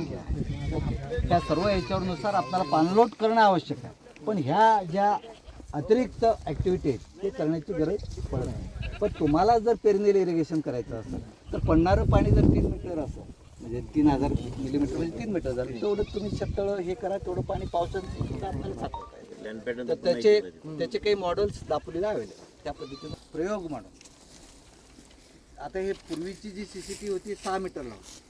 Okay त्या सर्व याच्यावरनुसार आपल्याला पाणलोट करणं आवश्यक आहे. पण ह्या ज्या अतिरिक्त ॲक्टिव्हिटी आहेत ते करण्याची गरज पडत नाही. पण तुम्हाला जर पेरणीला इरिगेशन करायचं असेल तर पडणारं पाणी जर तीन मीटर असेल म्हणजे तीन हजार मिलीमीटर म्हणजे तीन मीटर झालं तेवढं तुम्ही शेततळं हे करा तेवढं पाणी पावसाचं आपल्याला तर त्याचे त्याचे काही मॉडेल्स दाखवलेले अवेलेबल त्या पद्धतीनं प्रयोग म्हणून. आता हे पूर्वीची जी सी सी टी होती सहा मीटरला होती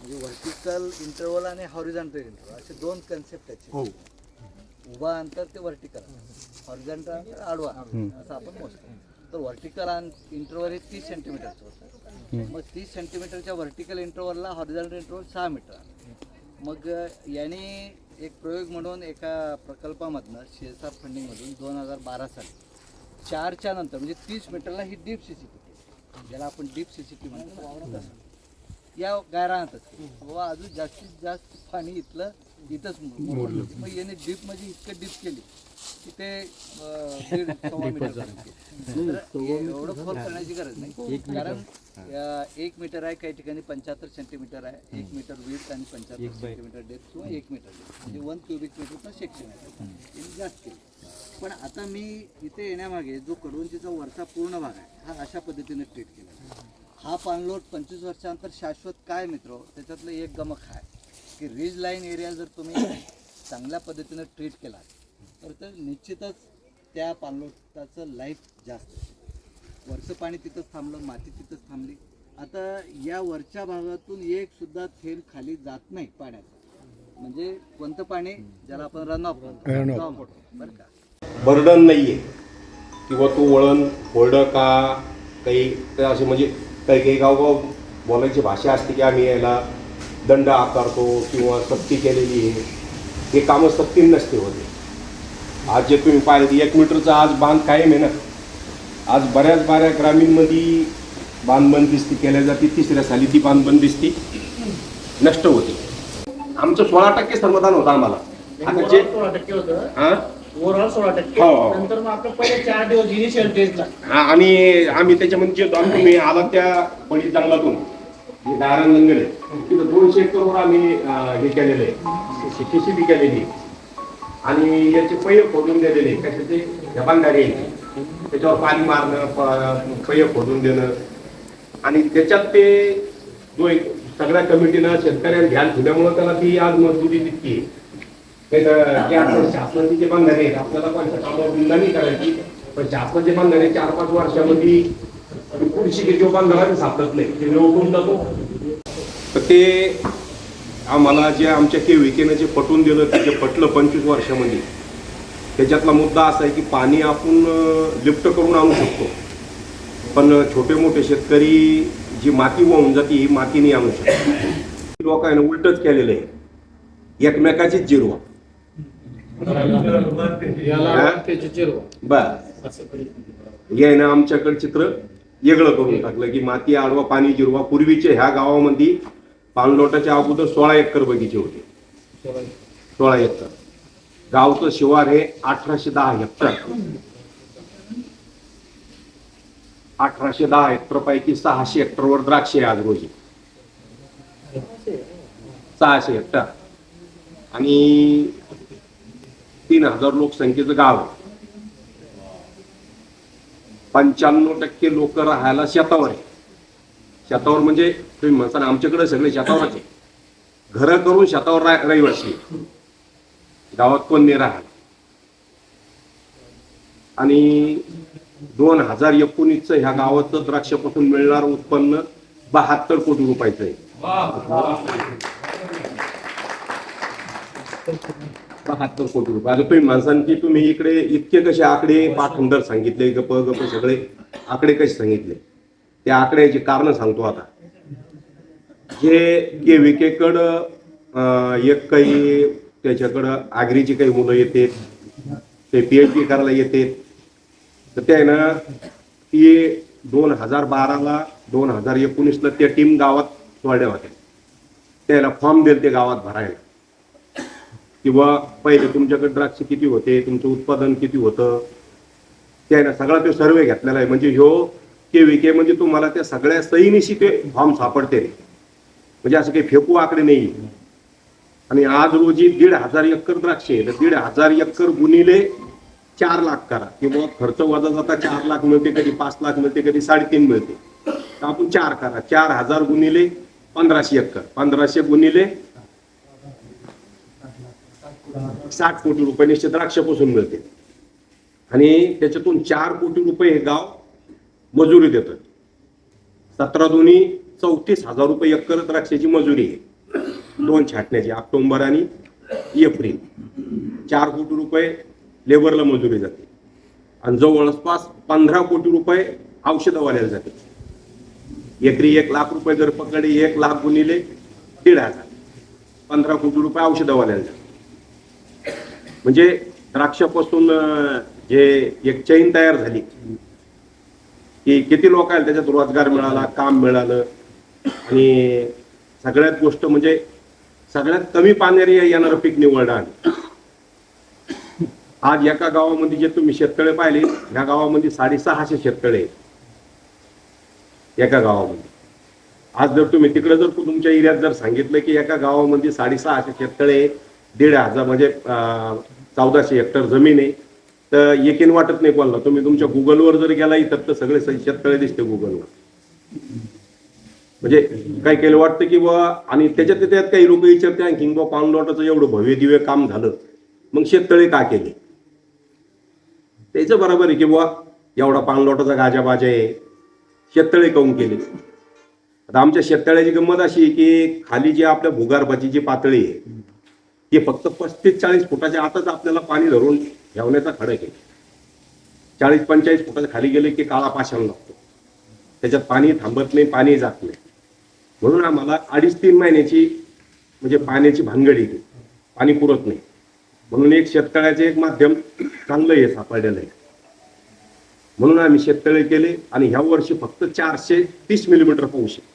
म्हणजे व्हर्टिकल इंटरवल आणि हॉरिझॉन्टल इंटरवल असे दोन कन्सेप्ट त्याचे उभा अंतर ते व्हर्टिकल हॉरिझॉन्टल अंतर आडवा असं आपण मोजतो. तर व्हर्टिकल इंटरवल हे तीस सेंटीमीटरचं होतं. मग तीस सेंटीमीटरच्या व्हर्टिकल इंटरवलला हॉरिझॉन्टल इंटरवल सहा मीटर. मग याने एक प्रयोग म्हणून एका प्रकल्पामधनं सी एस आर फंडिंगमधून दोन हजार बारा साली चारच्या नंतर म्हणजे तीस मीटरला ही डीप सी सी टी ज्याला आपण डीप सी सी टी म्हणतो. या गायरानातच. बाबा अजून जास्तीत जास्त पाणी इथलं इथंच मोडलं. मग याने डीप म्हणजे इतकं डीप केली की ते अं, दीड सव्वा मीटर झालं. तर एवढं खोल करण्याची गरज नाही. कारण अं, एक मीटर आहे काही ठिकाणी पंच्याहत्तर सेंटीमीटर आहे. एक मीटर विड्थ आणि पंच्याहत्तर सेंटीमीटर डेप्थ किंवा एक मीटर depth. म्हणजे वन क्युबिक मीटरचं सेक्शन आहे जास्त केलं. पण आता मी इथे येण्यामागे जो कडवंचीचा वरचा पूर्ण भाग आहे हा अशा पद्धतीने ट्रीट केला. हा पाणलोट पंचवीस वर्षानंतर शाश्वत काय मित्र? त्याच्यातलं एक गमक आहे की रिज लाईन एरिया जर तुम्ही चांगल्या पद्धतीनं ट्रीट केला तर ते निश्चितच त्या पाणलोटाचं लाईफ जास्त आहे. वरचं पाणी तिथंच थांबलं माती तिथंच थांबली. आता या वरच्या भागातून एक सुद्धा थेंब खाली जात नाही पाण्याचं. म्हणजे कोणतं पाणी? ज्याला आपण रन ऑफ म्हणतो. बरं का? बर्डन नाहीये. किंवा तो वळण होल्डं का काही तर असे म्हणजे काही काही गावगाव बोलायची भाषा असते की आम्ही याला दंड आकारतो किंवा सक्ती केलेली आहे. हे कामं सक्ती नसते होते. आज जे तुम्ही पाहिलं एक मीटरचा आज बांध कायम आहे ना. आज बऱ्याच बऱ्या ग्रामीणमध्ये बांधबंदिस्ती केल्या जाते. तिसऱ्या साली ती बांधबंदिस्ती नष्ट होते. आमचं सोळा टक्के समाधान होतं आम्हाला. आता जे सोळा टक्के होतं. हां? ओव्हरऑल सोळा टक्के हो. नंतर मग आपलं पहिले चार दिवस इनिशियल टेस्टला हा, आणि आम्ही त्याच्यामध्ये जे तुम्ही आला त्या पडी जंगलातून जे दारण जंगल आहे तिथं दोनशे एकरवर आम्ही अं, हे केलेलं आहे शेती केलेली आहे. आणि याचे पै खोदून दिलेले. कशाचे या बांधारे आहे. त्याच्यावर पाणी मारणं पै खोदून देणं आणि त्याच्यात ते जो एक सगळ्या कमिटीनं शेतकऱ्यांना ध्यान ठेवल्यामुळं त्याला ती आज मजबुरी तितकी आहे. नाही तर जे आपलं शासनाचे जे आहेत आपल्याला पण कामावर निंदा नाही करायची. पण शासनाचे बांधणे चार पाच वर्षामध्ये पुढची किती बांधणारा सापडत नाही. ते निवडून जातो. तर ते आम्हाला जे आमच्या के विकेनं जे पटवून दिलं ते जे पटलं पंचवीस वर्षामध्ये त्याच्यातला मुद्दा असा आहे की पाणी आपण लिफ्ट करून आणू शकतो. पण छोटे मोठे शेतकरी जी माती वाहून जाते ही माती नाही आणू शकतो. लोकांना उलटच केलेलं आहे. एकमेकाचीच जिरवा. बर. हे ना आमच्याकडे चित्र. वेगळं करून टाकलं की माती आडवा पाणी जिरवा. पूर्वीचे ह्या गावामध्ये पाणलोटाच्या अगोदर सोळा एकर बगीचे होते. सोळा एकर. गावचं शिवार हे अठराशे दहा हेक्टर. अठराशे दहा हेक्टर पैकी सहाशे हेक्टरवर द्राक्षे आज रोजी. सहाशे हेक्टर. आणि तीन हजार लोकसंख्येचं गाव आहे. पंच्याण्णव टक्के लोक राहायला शेतावर आहे. शेतावर म्हणजे तुम्ही म्हणताना आमच्याकडे सगळे शेतावरच आहे. घरं करून शेतावर रा- रहिवासी गावात कोण नाही राहा आणि दोन हजार एकोणीसचं ह्या गावाचं द्राक्षापासून मिळणार उत्पन्न बहात्तर कोटी रुपयाचं आहे. बहात्तर कोटी रुपये. आता तुम्ही माणसांनी की तुम्ही इकडे इतके कसे आकडे पाठंदर सांगितले गप गप सगळे आकडे कसे सांगितले? त्या आकड्याची कारण सांगतो आता. जे के विकेकडं एक काही त्याच्याकडं आगरीची काही मुलं येते ते पी एच डी करायला येते तर ते ना ती दोन हजार बाराला दोन हजार एकोणीसला त्या टीम गावात सोडल्या होत्या. त्याला फॉर्म दिले ते गावात भरायला. किंवा पहिले तुमच्याकडे द्राक्ष किती होते तुमचं उत्पादन किती होतं त्या ना सगळा तो सर्वे घेतलेला आहे. म्हणजे ह्यो के म्हणजे तुम्हाला त्या सगळ्या सईनिशी ते फॉर्म सापडते. म्हणजे असं काही फेकू आकडे नाही. आणि आज रोजी दीड हजार एकर द्राक्षे तर दीड हजार एकर गुणिले चार लाख करा. किंवा खर्च वजा जाता चार लाख मिळते कधी पाच लाख मिळते कधी साडेतीन मिळते. तर आपण चार करा. चार हजार गुणिले पंधराशे एकर. पंधराशे गुणिले साठ कोटी रुपये निश्चित द्राक्षापासून मिळते. आणि त्याच्यातून चार कोटी रुपये हे गाव मजुरी देतं सतरा दोन्ही चौतीस हजार रुपये एकर द्राक्षाची मजुरी आहे. दोन छाटण्याची ऑक्टोंबर आणि एप्रिल. चार कोटी रुपये लेबरला मजुरी जाते. आणि जवळपास पंधरा कोटी रुपये औषधवाल्याला जाते. एकरी एक लाख रुपये जर पकडले एक लाख गुणिले दीड हजार. पंधरा कोटी रुपये औषधवाल्याला जाते. म्हणजे द्राक्षापासून जे एक चैन तयार झाली की किती लोकांना त्याच्यात रोजगार मिळाला काम मिळालं. आणि सगळ्यात गोष्ट म्हणजे सगळ्यात कमी पाण्याने येणारं पीक निवडणं आज एका गावामध्ये जे तुम्ही शेततळे पाहिले या गावामध्ये साडेसहाशे शेततळे आहेत. एका गावामध्ये. आज जर तुम्ही तिकडे जर तुमच्या एरियात जर सांगितलं की एका गावामध्ये साडेसहाशे शेततळे आहे, दीड हजार म्हणजे चौदाशे हेक्टर जमीन आहे. तर एकीन वाटत नाही कोणाला. तुम्ही तुमच्या गुगलवर जर गेला इथं तर सगळे शेततळे दिसते गुगलवर. म्हणजे काय केलं वाटतं की बा आणि त्याच्यात त्यात काही लोक विचारते आणखी बा पाणलोटाचं एवढं भव्य दिव्य काम झालं. मग शेततळे का केले? त्याचं बरोबर आहे की बुवा एवढा पाणलोटाचा गाजाबाजा आहे. शेततळे काऊन केले? आता आमच्या शेततळ्याची गंमत अशी आहे की खाली जी आपल्या भूगर्भाची जी पातळी आहे हे फक्त पस्तीस चाळीस फुटाच्या आतच आपल्याला पाणी धरून ठेवण्याचा खडक आहे. चाळीस पंचेचाळीस फुटाच्या खाली गेले की काळा पाषाण लागतो. त्याच्यात पाणी थांबत नाही पाणी जात नाही. म्हणून आम्हाला अडीच तीन महिन्याची म्हणजे पाण्याची भानगड येते पाणी पुरत नाही. म्हणून एक शेततळ्याचे एक माध्यम चांगलं हे सापडलेलं आहे. म्हणून आम्ही शेततळे केले आणि ह्या वर्षी फक्त चारशे तीस मिलीमीटर पाऊस आहे.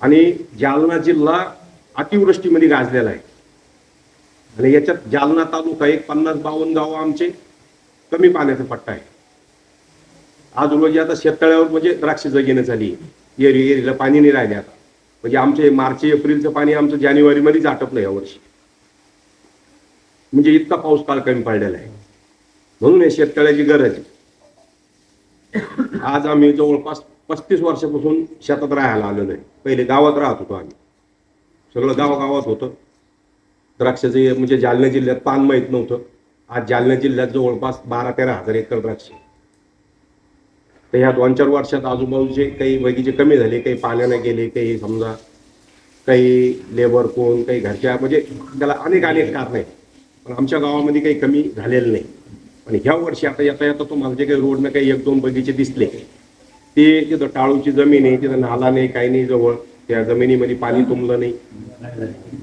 आणि जालना जिल्हा अतिवृष्टीमध्ये गाजलेला आहे. आणि याच्यात जालना तालुका एक पन्नास बावन्न गाव आमचे कमी पाण्याचा पट्टा आहे. आज रोजी आता शेततळ्यावर म्हणजे द्राक्ष जगेनं झाली. एरी एरीला पाणी नाही राहिले आता. म्हणजे आमचे मार्च एप्रिलचं पाणी आमचं जानेवारीमध्येच आटपलं यावर्षी म्हणजे इतका पाऊस काळ कमी पडलेला आहे. म्हणून हे शेततळ्याची गरज आहे. आज आम्ही जवळपास पस्तीस वर्षापासून शेतात राहायला आलेलो आहे. पहिले गावात राहत होतो आम्ही. सगळं गावागावात होतं. द्राक्षाचे म्हणजे जालना जिल्ह्यात पान माहीत नव्हतं. आज जालना जिल्ह्यात जवळपास बारा तेरा हजार एकर द्राक्ष तर ह्या दोन चार वर्षात आजूबाजूचे काही बगीचे कमी झाले काही पाण्याने गेले काही समजा काही लेबर कोण काही घरच्या म्हणजे त्याला अनेक अनेक कारण आहेत. पण आमच्या गावामध्ये काही कमी झालेलं नाही. पण ह्या वर्षी आता येता येता तुम्हाला जे काही रोडनं काही एक दोन बगीचे दिसले ते तिथं टाळूची जमीन आहे तिथं नाला नाही काही नाही जवळ. त्या जमिनीमध्ये पाणी तुंबलं नाही.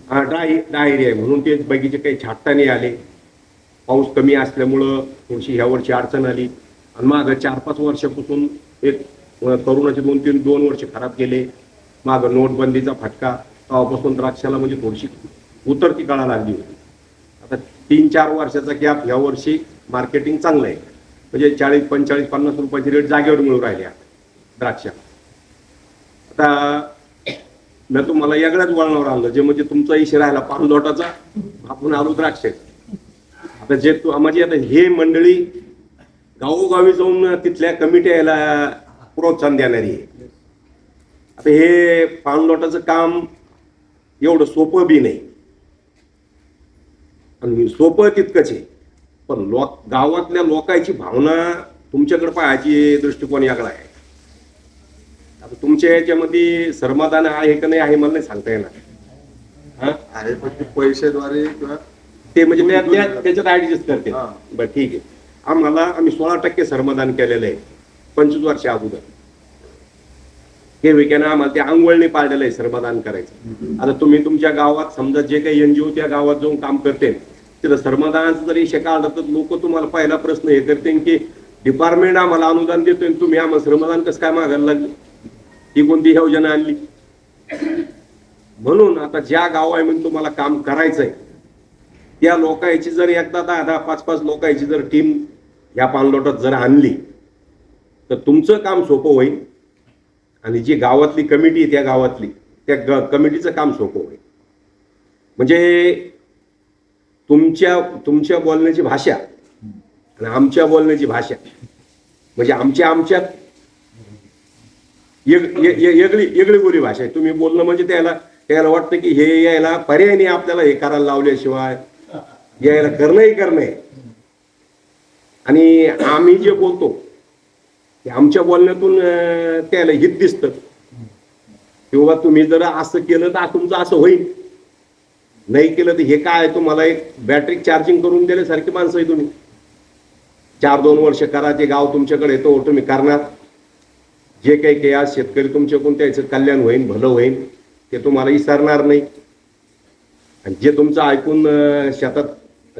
हा ड्राय एरिया आहे. म्हणून ते बगीचे काही छाटता नाही आले. पाऊस कमी असल्यामुळं थोडीशी ह्या वर्षी अडचण आली. आणि मागं चार पाच वर्षापासून एक करोनाचे दोन तीन दोन वर्ष खराब गेले. मागं नोटबंदीचा फटका. तेव्हापासून द्राक्षाला म्हणजे थोडीशी उतरती काळा लागली होती. आता तीन चार वर्षाचा गॅप ह्या वर्षी मार्केटिंग चांगलं आहे. म्हणजे चाळीस पंचेचाळीस पन्नास रुपयाची रेट जागेवर मिळून राहिले आता द्राक्षा. आता मी तुम्हाला वेगळ्याच वळणावर आणलं जे म्हणजे तुमचा इशे राहिला पानलोटाचा आपण आलो द्राक्ष. आता जे तू म्हणजे आता हे मंडळी गावोगावी जाऊन तिथल्या कमिट्याला प्रोत्साहन देणारी आहे. आता हे पानलोटाचं काम एवढं सोपं बी नाही. आणि सोपं तितकंच आहे. पण लोक गावातल्या लोकांची भावना तुमच्याकडे पाहायची दृष्टिकोन याकडा आहे. आता तुमच्या याच्यामध्ये समाधान आहे का नाही आहे मला नाही सांगता येणार. हा? आहे पण ते पैशाद्वारे किंवा ते म्हणजे त्या- त्याच्यात ऍडजस्ट करते. हा. बरं ठीक आहे. आम्हाला आम्ही सोळा टक्के सरमाधान केलेलं आहे. पंचवीस वर्ष अगोदर. हे विकेनं आम्हाला ते आंघोळणी पाळलेलं आहे सरमाधान करायचं. आता तुम्ही तुमच्या गावात समजा जे काही एनजीओ त्या गावात जाऊन काम करते तिथं सरमाधानाचा जरी विषय काढला तर लोक तुम्हाला पहिला प्रश्न हे करते की डिपार्टमेंट आम्हाला अनुदान देतोय आणि तुम्ही आम्हाला श्रमदान कसं काय मागायला लागले? ही कोणती योजना आणली. म्हणून आता ज्या गाव आहे म्हणून तुम्हाला काम करायचंय त्या लोकांची जर एकदा दहा दहा पाच पाच लोकांची जर टीम या पाणलोटात जर आणली तर तुमचं काम सोपं होईल आणि जी गावातली कमिटी आहे त्या गावातली त्या ग कमिटीचं काम सोपं होईल. म्हणजे तुमच्या तुमच्या बोलण्याची भाषा आणि आमच्या बोलण्याची भाषा म्हणजे आमच्या आमच्या येगळी ये- बोली भाषा आहे. तुम्ही बोलणं म्हणजे त्याला त्याला वाटतं की हे यायला पर्याय नाही आपल्याला हे करायला लावल्याशिवाय. यायला करणंही करणं आहे आणि आम्ही जे बोलतो ते आमच्या बोलण्यातून त्याला हित दिसतं. किंवा तुम्ही जर असं केलं तर तुमचं असं होईल. नाही केलं तर हे काय तुम्हाला एक बॅटरी चार्जिंग करून दिल्यासारखी माणसं आहे तुम्ही. चार दोन वर्ष करा ते गाव तुमच्याकडे येतो तुम्ही करणार. जे काही काही आज शेतकरी तुमच्याकडून त्याचं कल्याण होईल भलं होईल ते तुम्हाला विसरणार नाही. आणि जे तुमचं ऐकून शेतात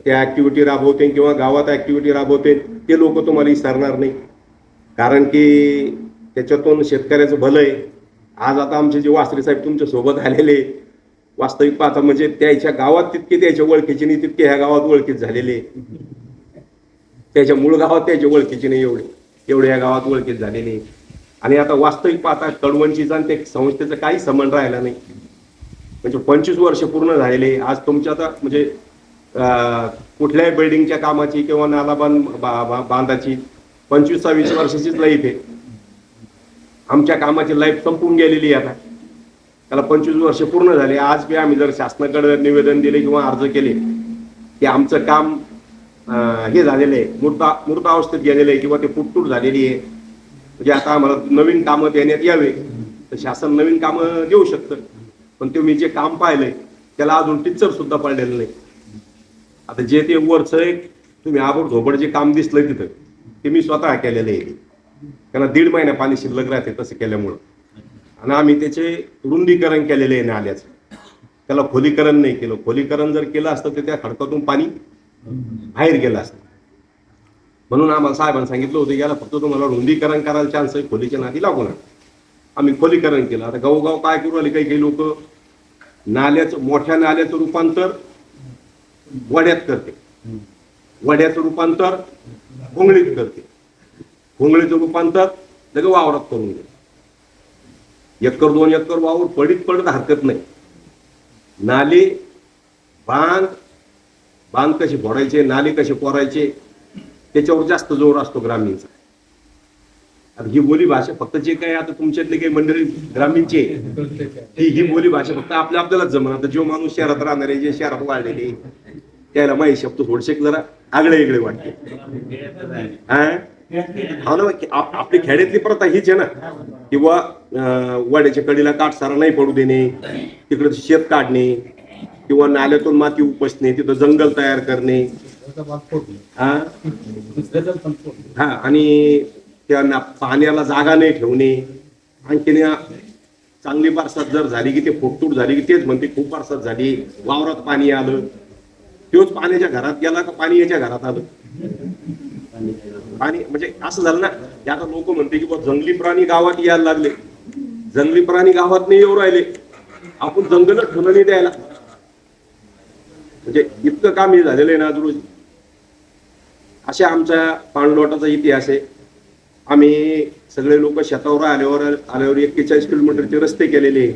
त्या ॲक्टिव्हिटी राबवते किंवा गावात ॲक्टिव्हिटी राबवते ते लोक तुम्हाला विसरणार नाही. कारण की त्याच्यातून शेतकऱ्याचं भलं आहे. आज आता आमचे जे वासरे साहेब तुमच्यासोबत आलेले वास्तविक पाहता म्हणजे त्याच्या गावात तितके त्याच्या ओळखीचे नाही तितके ह्या गावात ओळखीत झालेले त्याच्या मूळ गावात त्याच्या ओळखीचे नाही एवढे एवढे ह्या गावात ओळखीत झालेले आणि आता वास्तविक पाहता कडवंचीचा आणि ते संस्थेचा काही संबंध राहिला नाही. म्हणजे पंचवीस वर्ष पूर्ण झालेले आज तुमच्या आता म्हणजे कुठल्याही बिल्डिंगच्या कामाची किंवा नाला बांधाची पंचवीस सव्वीस वर्षाचीच लाईफ आहे. आमच्या कामाची लाईफ संपून गेलेली आहे आता. त्याला पंचवीस वर्ष पूर्ण झाले. आज बी आम्ही जर शासनाकडे निवेदन दिले किंवा अर्ज केले की आमचं काम हे झालेलं आहे. मूर्ता मूर्त गेलेलं आहे किंवा ते फुटतूट झालेली आहे. म्हणजे आता आम्हाला नवीन कामं देण्यात यावे तर शासन नवीन कामं देऊ शकतं. पण ते मी जे काम पाहिलंय त्याला अजून टिच्चर सुद्धा पडलेलं नाही. आता जे ते वरचं एक तुम्ही आबोड झोबड जे काम दिसलं तिथं ते मी स्वतः केलेलं आहे. त्यांना दीड महिना पाणी शिल्लक राहते तसं केल्यामुळं. आणि आम्ही त्याचे रुंदीकरण केलेले आहे नाल्याचं. त्याला खोलीकरण नाही केलं. खोलीकरण जर केलं असतं तर त्या खडकातून पाणी बाहेर गेलं असतं. म्हणून आम्हाला साहेबांनी सांगितलं होतं याला फक्त तुम्हाला रुंदीकरण करायला चान्स आहे खोलीच्या नादी लागू नका. आम्ही खोलीकरण केलं. आता गावोगाव काय करू आले काही काही लोक नाल्याचं मोठ्या नाल्याचं रूपांतर वड्यात करते. वड्याचं रूपांतर घोंगळीत करते. खोंगळीचं रूपांतर लगे वावरात करून घे एकर दोन एकर वावर पडीत पडत हरकत नाही. नाले बांध बांध कसे फोडायचे नाले कसे पोरायचे त्याच्यावर जास्त जोर असतो ग्रामीणचा. आता ही बोली भाषा फक्त जे काही आता तुमच्यातले काही मंडळी ग्रामीणचे ही ही बोली भाषा फक्त आपल्या आपल्यालाच जमन आता जो माणूस शहरात राहणारे जे शहरात वाढलेले त्याला माहिती शब्द थोडेसे जरा आगळे वेगळे वाटते. हा? ना आप- आपली खेड्यातली प्रथा हीच आहे ना किंवा अं, वाड्याच्या कडीला काटसारा नाही पडू देणे तिकडे शेत काढणे किंवा नाल्यातून माती उपसणे तिथं जंगल तयार करणे हा? आणि त्या पाण्याला जागा नाही ठेवणे. आणखीन चांगली बरसात जर झाली की ते फुटतूट झाली की तेच म्हणते खूप बरसात झाली वावरात पाणी आलं. तोच पाण्याच्या घरात गेला का पाणी याच्या घरात आलं? पाणी म्हणजे असं झालं ना की आता लोक म्हणते की बा जंगली प्राणी गावात यायला लागले. जंगली प्राणी गावात नाही येऊ राहिले. आपण जंगलच ठेवलं नाही द्यायला. म्हणजे इतकं काम हे झालेलं आहे ना आज रोजी अशा आमच्या पाणलोटाचा इतिहास आहे. आम्ही सगळे लोक शेतावर आल्यावर आल्यावर एक्केचाळीस किलोमीटरचे रस्ते केलेले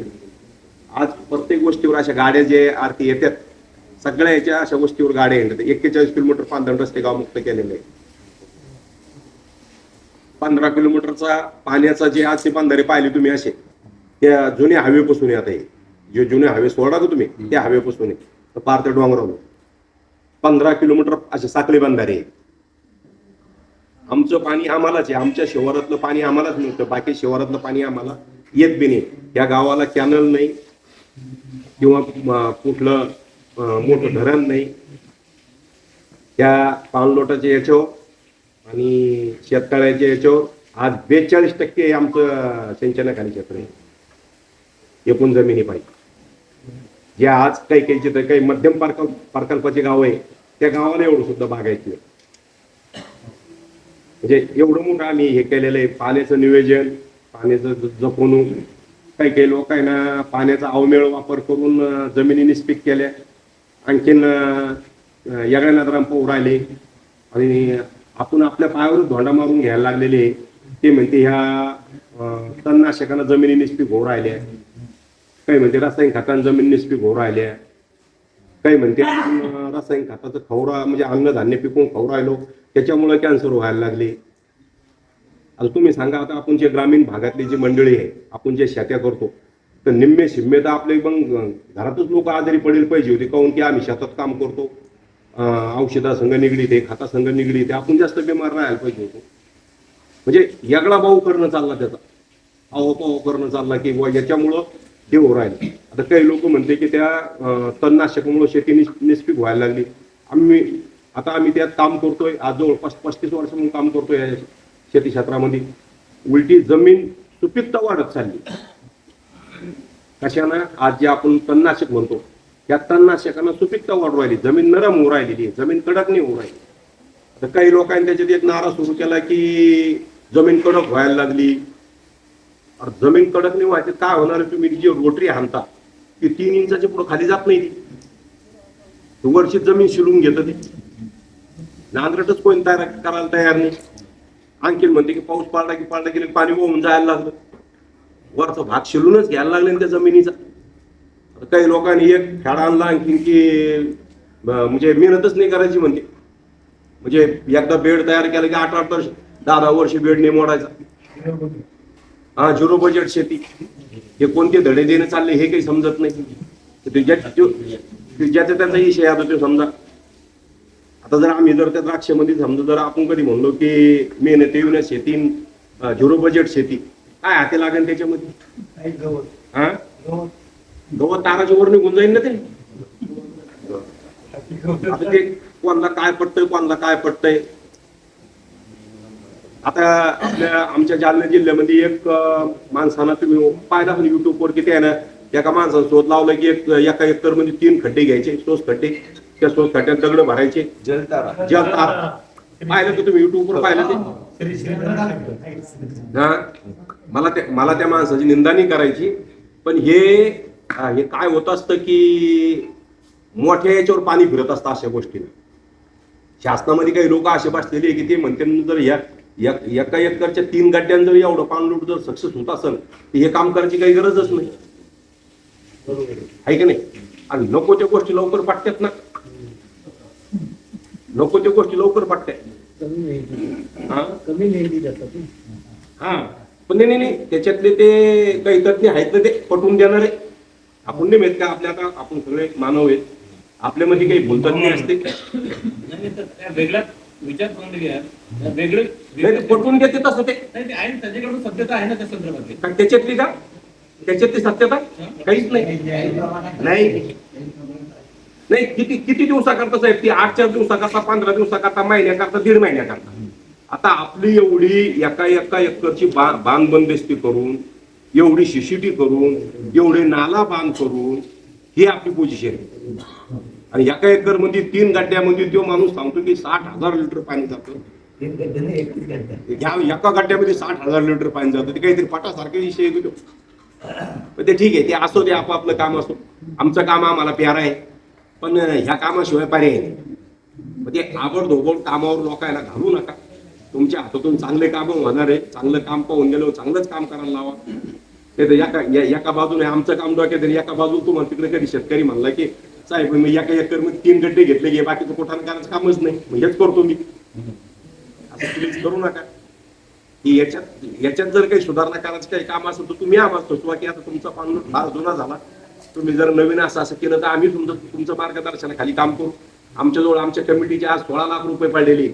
आज प्रत्येक गोष्टीवर अशा गाड्या जे आरती येतात सगळ्या याच्या अशा गोष्टीवर गाड्या येतात. एक्केचाळीस किलोमीटर पांधरण रस्ते गावमुक्त केलेले पंधरा किलोमीटरचा पाण्याचा जे आज ते बांधारे पाहिले तुम्ही असे त्या जुन्या हवेपासून आता हे जे जुने हवे सोडा का तुम्ही? त्या हवेपासून आहे. तर पार त्या डोंगरावर. पंधरा किलोमीटर असे साखळी बांधारे आहे. आमचं पाणी आम्हालाच आहे. आमच्या शिवारातलं पाणी आम्हालाच मिळतं. बाकी शिवारातलं पाणी आम्हाला येत बी नाही. या गावाला कॅनल नाही. किंवा कुठलं मोठं धरण नाही. त्या पाणलोटाच्या याच्यावर आणि शेततळ्याच्या याच्यावर आज बेचाळीस टक्के आमचं सिंचनाखाली क्षेत्र आहे. एकूण जमिनी पाहिजे जे आज काही काही जिथं काही मध्यम प्रकल्प प्रकल्पाचे गाव आहे. त्या गावाला एवढं सुद्धा बागायचं आहे. म्हणजे एवढं मोठं आम्ही हे केलेलं आहे. पाण्याचं नियोजन पाण्याचं ज- जपवणूक काही काही लोकांना ना पाण्याचा अवमेळ वापर करून जमिनी निस्पीक केल्या. आणखीन अं, रामपूर आले. आणि आपण आपल्या पायावर धोंडा मारून घ्यायला लागलेले ते म्हणते ह्या अं, तणनाशकानं जमिनी निस्पीक होऊ राहिल्या. काही म्हणते रासायनिक खतान जमीन निस्पीक होऊ राहिल्या. काही म्हणते आपण, रासायनिक खताचं खवरा म्हणजे अन्नधान्य पिकवून खवरायलो त्याच्यामुळे कॅन्सर व्हायला लागले. आता तुम्ही सांगा आता आपण जे ग्रामीण भागातली जी मंडळी आहे आपण जे शेत्या करतो तर निम्मे शिम्मे तर आपले मग घरातच लोक आजारी पडेल पाहिजे होते काहून की आम्ही शेतात काम करतो औषधासंघ औषधासंग निगडीत आहे खतासंघ निगडीत आहे आपण जास्त बिमार राहायला पाहिजे होतो. म्हणजे यागळा भाऊ करणं चालला त्याचा अहो पाव करणं चालला की व याच्यामुळं हे होऊ राहिलं आता काही लोक म्हणते की त्या अं, शेती निस- निष्पीक व्हायला लागली. आम्ही आता आम्ही त्यात काम करतोय. आज जवळपास पस्तीस वर्ष म्हणून काम करतोय या शेती क्षेत्रामध्ये. उलटी जमीन सुपीकता वाढत चालली. कशानं? आज जे आपण तणनाशक म्हणतो त्या तणनाशकानं सुपीकता वाढू राहिली. जमीन नरम होऊ राहिलेली आहे. जमीन कडक नाही होऊ राहिली. तर काही लोकांनी त्याच्यात एक नारा सुरू केला की जमीन कडक व्हायला लागली. अरे जमीन कडक नाही व्हायची काय होणार तुम्ही? जी रोटरी हाणता ती तीन इंचाची पुढे खाली जात नाही ती. वरची जमीन शिलून घेत ती. नांदरटच कोण तयार करायला तयार नाही. आणखी म्हणते की पाऊस पाडला की पाडला की पाणी वाहून जायला लागलं. वरचा भाग शिलूनच घ्यायला लागले त्या जमिनीचा. काही लोकांनी एक खेळा आणला आणखीन की म्हणजे मेहनतच नाही करायची म्हणते. म्हणजे एकदा बेड तयार केला की आठ आठ वर्ष दहा दहा वर्ष बेड नाही मोडायचा. हा झिरो बजेट शेती. हे कोणते धडे देणं चालले हे काही समजत नाही. ज्याचा त्याचा विषय आता ते समजा. आता जर आम्ही जर त्या द्राक्षामध्ये समजा जर आपण कधी म्हणलो की मेहनत येऊन शेती झिरो बजेट शेती काय हाती लागेल त्याच्यामध्ये? हा? गवत. ताराच्या वर निघून जाईल ना ते कोणाला काय पटतंय कोणाला काय पटतंय? आता आपल्या आमच्या जालना जिल्ह्यामध्ये एक माणसानं तुम्ही पाहिला पण युट्यूब वर किती आहे ना एका माणसानं शोध लावला की एक एका एकरमध्ये तीन खड्डे घ्यायचे सोस खड्डे. त्या सोस खड्ड्यात दगड भरायचे. जलतारा. जल तार पाहिलं की तुम्ही युट्यूब वर पाहिलं ते? हा. मला त्या मला त्या माणसाची निंदा नाही करायची. पण हे हा, काय होत असतं की मोठ्या याच्यावर पाणी फिरत असतं अशा गोष्टीनं. शासनामध्ये काही लोक असे बसलेले की ते म्हणते ना जर या या- एका एकरच्या तीन गड्ड्यां जर एवढं पाणलोट जर सक्सेस होत असेल तर हे काम करायची काही गरजच नाही. आहे की नाही? आणि नको त्या गोष्टी लवकर पटतात ना. नको त्या गोष्टी लवकर पटतात हा? हा. पण नाही नाही, नाही. त्याच्यातले ते काही तज्ञ आहेत ना ते पटवून देणारे. आपण नाही माहीत का आपल्या आता आपण सगळे मानव आहेत. आपल्यामध्ये काही भूलतज्ञ असते नाही वेगळ्याच विचार करून घ्या वेगळे पटवून देते तसं ते. नाही ते आहे ना, त्याच्याकडून सभ्यता आहे ना त्या संदर्भातली. कारण त्याच्यातली का? त्याच्यातली सत्यता? काहीच नाही. नाही. नाही किती किती दिवसाकरता साहेब ती आठ चार दिवसाकरता पंधरा दिवसाकरता महिन्याकरता दीड महिन्याकरता. आता आपली एवढी एका एका एकरची बा बांध बंदिस्ती करून एवढी शिशिटी करून एवढे नाला बांध करून ही आपली पोझिशन आहे. आणि एका एकरमध्ये तीन गड्ड्यामध्ये तो माणूस सांगतो की साठ हजार लिटर पाणी जातं. एका गड्ड्यामध्ये साठ हजार लिटर पाणी जातं. ते काहीतरी पटासारखे विषय आहे तो. पण ते ठीक आहे ते असो ते आपापलं काम असो. आमचं काम आम्हाला प्यारा आहे. पण ह्या कामाशिवाय पर्याय नाही. मग ते आवड धोबड कामावर लोकायला घालू नका. तुमच्या हातातून चांगले काम होणार आहे. चांगलं काम पाहून गेलो चांगलंच काम करायला लावा. ते तर एका एका बाजूने आमचं काम डोक्यात एका बाजूला तुम्हाला तिकडे कधी शेतकरी म्हणला की साहेब मी एका एकरमध्ये तीन गड्डे घेतले की बाकीचं कोठाने करायचं कामच नाही. मग हेच करतो मी. असं तुम्हीच करू नका. की याच्यात याच्यात जर काही सुधारणा करायचं काही काम असेल तर तुम्ही आम्हाला सुचवा की आता तुमचा पान फार जुना झाला. तुम्ही जर नवीन असं असं केलं तर आम्ही तुमचं तुमचं मार्गदर्शनाखाली काम करू. आमच्याजवळ आमच्या कमिटीचे आज सोळा लाख रुपये पडलेले.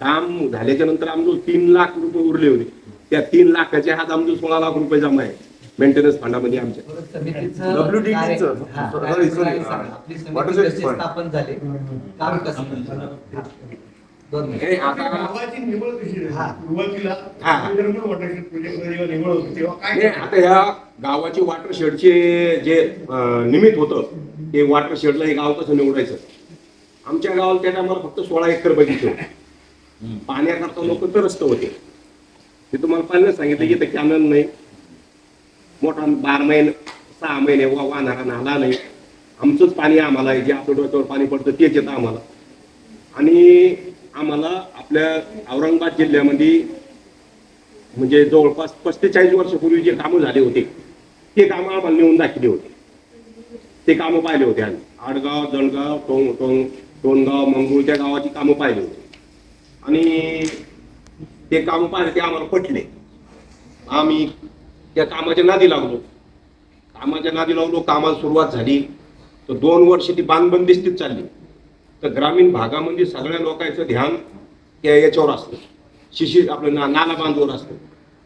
काम झाल्याच्यानंतर आमजवळ तीन लाख रुपये उरले होते. त्या तीन लाखाचे आज आमजवळ सोळा लाख रुपये जमा आहे मेंटेनन्स फंडामध्ये आमच्या. स्थापन झाले काम कसं? दोन मिनिट. हे आता गावाची निवड कशी हा. झाली? सुरुवातीला हा. विदर्भ वाटत प्रोजेक्ट जेव्हा निवड होती तेव्हा नाही, काय आता ह्या गावाची वॉटर शेडचे जे अं, निमित्त होतं ते वॉटर शेडला हे गाव कसं निवडायचं आमच्या गावाला त्या टायमाला फक्त सोळा एकर बगीचे होते पाण्याकरता लोक त्रस्त होते ते तुम्हाला पहिल्यांदा सांगितलं की इथं कॅनल नाही मोठा बारा महिने सहा महिने वा वाहणारा नाला नाही. आमचंच पाणी आम्हाला आहे जे आपल्या डोक्यावर पाणी पडतं तेच येतं आम्हाला. आणि आम्हाला आपल्या औरंगाबाद जिल्ह्यामध्ये म्हणजे जवळपास पस्तेचाळीस वर्षापूर्वी जे कामं झाले होते ते कामं आम्हाला नेऊन दाखवले होते. ते कामं पाहिले होते आम्ही. आडगाव जळगाव टोंग टोंग टोणगाव मंगूळ त्या गावाची कामं पाहिली होती. आणि ते कामं पाहिले ते आम्हाला पटले. आम्ही त्या कामाच्या नादी लागलो कामाच्या नादी लागलो कामाला सुरुवात झाली. तर दोन वर्ष ती बांधबंदिस्तीत चालली. तर ग्रामीण भागामध्ये सगळ्या लोकांचं ध्यान या याच्यावर असतं. शिशी आपलं ना नाला बांधवर असतं.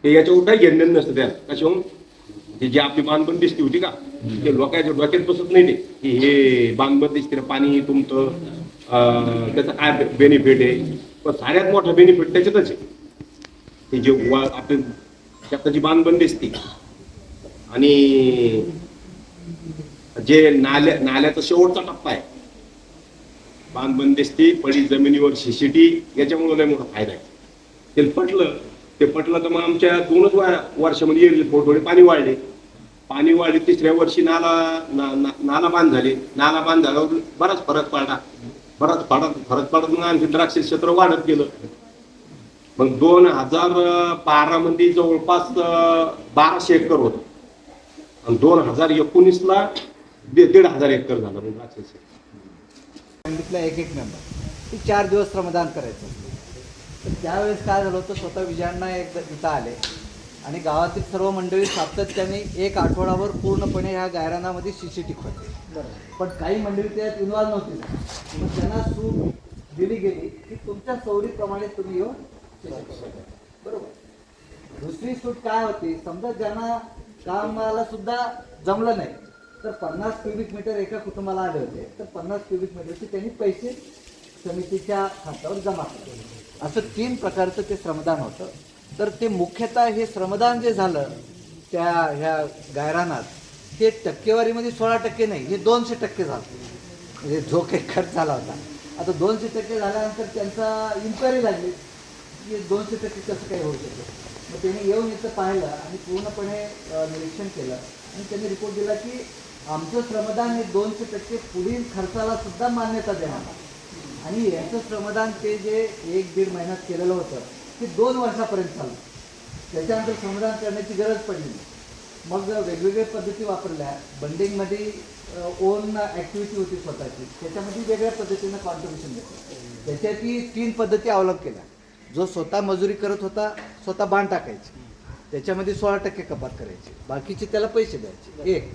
ते याच्यावर काही घेणं नसतं त्या कशाहून ते जी आपली बांधबंदिस्ती होती का? ते लोकांच्या डोक्यात बसत नाही ते. की हे बांधबंदिस्तीला पाणी तुमचं. अं, त्याचा काय बेनिफिट आहे? पण सगळ्यात मोठा बेनिफिट त्याच्यातच आहे. ते जे वा- शेताची बांधबंदी असते. आणि जे नाल्या नाल्याचा शेवटचा टप्पा आहे. बांधबंदिस्ती पडी जमिनीवर शिशिटी याच्यामुळे लय मोठा फायदा आहे. ते पटलं ते पटलं तर मग आमच्या दोनच वा- वर्षामध्ये येईल थोडे पाणी वाढले. पाणी वाढले तिसऱ्या वर्षी नाला ना- ना- नाला बांध झाले. नाला बांध झाल्यावर बराच फरक पडला. बराच फरक फरक पडत मग आणखी द्राक्ष क्षेत्र वाढत गेलं. मग दोन हजार बारा मध्ये जवळपास बाराशे एकर होतं. आणि दोन हजार एकोणीस ला दीड हजार एकर झालं म्हणजे मग द्राक्ष सांगितलं एक एक मेंबर की चार दिवस श्रमदान करायचं. तर त्यावेळेस काय झालं होतं स्वतः विजयांना एक इथं आले. आणि गावातील सर्व मंडळी सातत्याने एक आठवडाभर पूर्णपणे ह्या गायरानामध्ये शिशी टिकवते. पण काही मंडळी त्यात इन्व्हॉल्व्ह नव्हती. मग त्यांना सूट दिली गेली की तुमच्या सवलीप्रमाणे तुम्ही येऊन बरोबर. दुसरी सूट काय होती? समजा ज्यांना कामाला सुद्धा जमलं नाही तर पन्नास क्युबिक मीटर एका कुटुंबाला आले होते. तर पन्नास क्युबिक मीटरचे त्यांनी पैसे समितीच्या खात्यावर जमा केले. असं तीन प्रकारचं ते श्रमदान होतं. तर ते मुख्यतः हे श्रमदान जे झालं त्या ह्या गायरानात ते टक्केवारीमध्ये सोळा टक्के नाही हे दोनशे टक्के झालं. म्हणजे जो काही खर्च झाला होता. आता दोनशे टक्के झाल्यानंतर त्यांचा इन्क्वायरी लागली. की दोनशे टक्के कसं काय होऊ शकतं? मग त्यांनी येऊन इथं पाहिलं आणि पूर्णपणे निरीक्षण केलं. आणि त्यांनी रिपोर्ट दिला की आमचं श्रमदान हे दोनशे टक्के पुढील खर्चाला सुद्धा मान्यता देणार. आणि याचं श्रमदान ते जे एक दीड महिन्यात केलेलं होतं ते दोन वर्षापर्यंत चाललं त्याच्यानंतर श्रमदान करण्याची गरज पडली. मग वेगवेगळ्या पद्धती वापरल्या. बंडिंगमध्ये ओन ॲक्टिव्हिटी होती स्वतःची. त्याच्यामध्ये वेगळ्या पद्धतीनं कॉन्ट्रीब्युशन देतो त्याच्यातही तीन पद्धती अवलंब केल्या. जो स्वतः मजुरी करत होता स्वतः बाण टाकायची. त्याच्यामध्ये सोळा टक्के कपात करायची. बाकीचे त्याला पैसे द्यायचे. एक.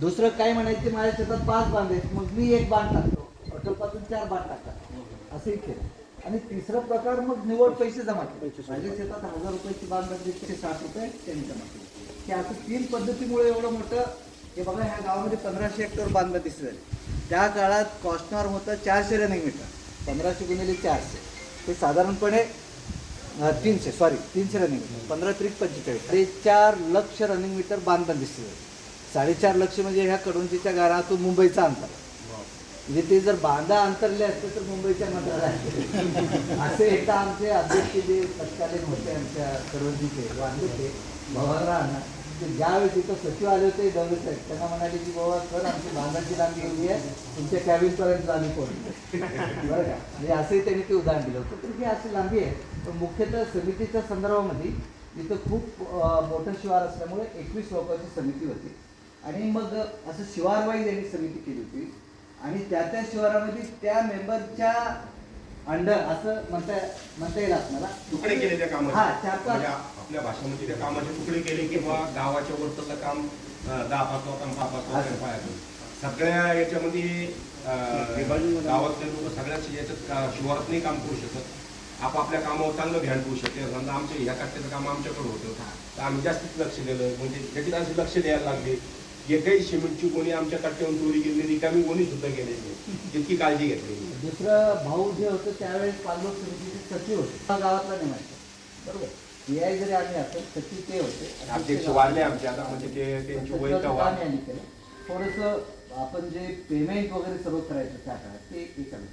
दुसरं काय म्हणायचे माझ्या शेतात पाच बांध आहेत मग मी एक बाण टाकतो. अटलपासून चार बाण टाकतात असंही केलं. आणि तिसरा प्रकार मग निवड पैसे जमा केले. माझ्या शेतात हजार रुपयाची बांध लागली ते साठ रुपये त्यांनी जमा केले. की असं तीन पद्धतीमुळे एवढं मोठं हे बघा ह्या गावामध्ये पंधराशे हेक्टर बांधलं दिसत त्या काळात कॉस्टनॉर होतं चारशे रनिंग मीटर पंधराशे गुणिले चारशे. ते साधारणपणे तीनशे सॉरी तीनशे रनिंग मीटर पंधरा त्रिक पंचेचाळीस. साडेचार लक्ष रनिंग मीटर बांधकाम दिसते. साडेचार लक्ष म्हणजे ह्या कडुंजीच्या गारातून मुंबईचा अंतर. म्हणजे ते जर बांधा अंतरले असते तर मुंबईच्या मधात असे एकदा आमचे अध्यक्ष जे तत्कालीन होते आमच्या कडुंजीचे वांदे ते भवानराव ते ज्यावेळी तिथं सचिव आले होते दौलत साहेब त्यांना म्हणाले की बाबा सर आमची बांधाची लांबी एवढी आहे तुमच्या कॅबिनपर्यंत लांबी कोण बरं का? म्हणजे असंही त्यांनी ते उदाहरण दिलं होतं. तर ही अशी लांबी आहे. पण मुख्यतः समितीच्या संदर्भामध्ये इथं खूप मोठं शिवार असल्यामुळे एकवीस लोकांची समिती होती. आणि मग असं शिवारवाईज यांनी समिती केली होती. आणि त्या त्या शिवारामध्ये त्या मेंबरच्या अंडर असं म्हणता म्हणता येईल आपल्याला. तुकडे केले त्या हा चार म्हणजे पाच आपल्या भाषेमध्ये त्या कामाचे तुकडे केले किंवा गावाच्या वरचं काम दहा पाच दहा पाच सगळ्या याच्यामध्ये गावातले लोक सगळ्याच याच्यात शिवारातही काम करू शकत. आपापल्या कामावर चांगलं ध्यान ठेवू शकते. समजा आमच्या ह्या कट्ट्याचं काम आमच्याकडे होतं. तर आम्ही जास्तीत लक्ष दिलं. म्हणजे त्याच्यात असे लक्ष द्यायला लागले. एकही सिमेंटची कोणी आमच्या कट्ट्यावरून चोरी केली नाही रिकामी कोणी सुद्धा गेलेली नाही. इतकी काळजी घेतली दुसरं भाऊ जे होतं त्यावेळेस पालक समितीचे सचिव होते. गावातला नाही माहिती बरोबर? पीआय जरी आले असं सचिव ते होते. अध्यक्ष वाढले आमचे आता म्हणजे ते त्यांची वय तेव्हा केलं. थोडंसं आपण जे पेमेंट वगैरे सर्व करायचं त्या काळात ते हे करू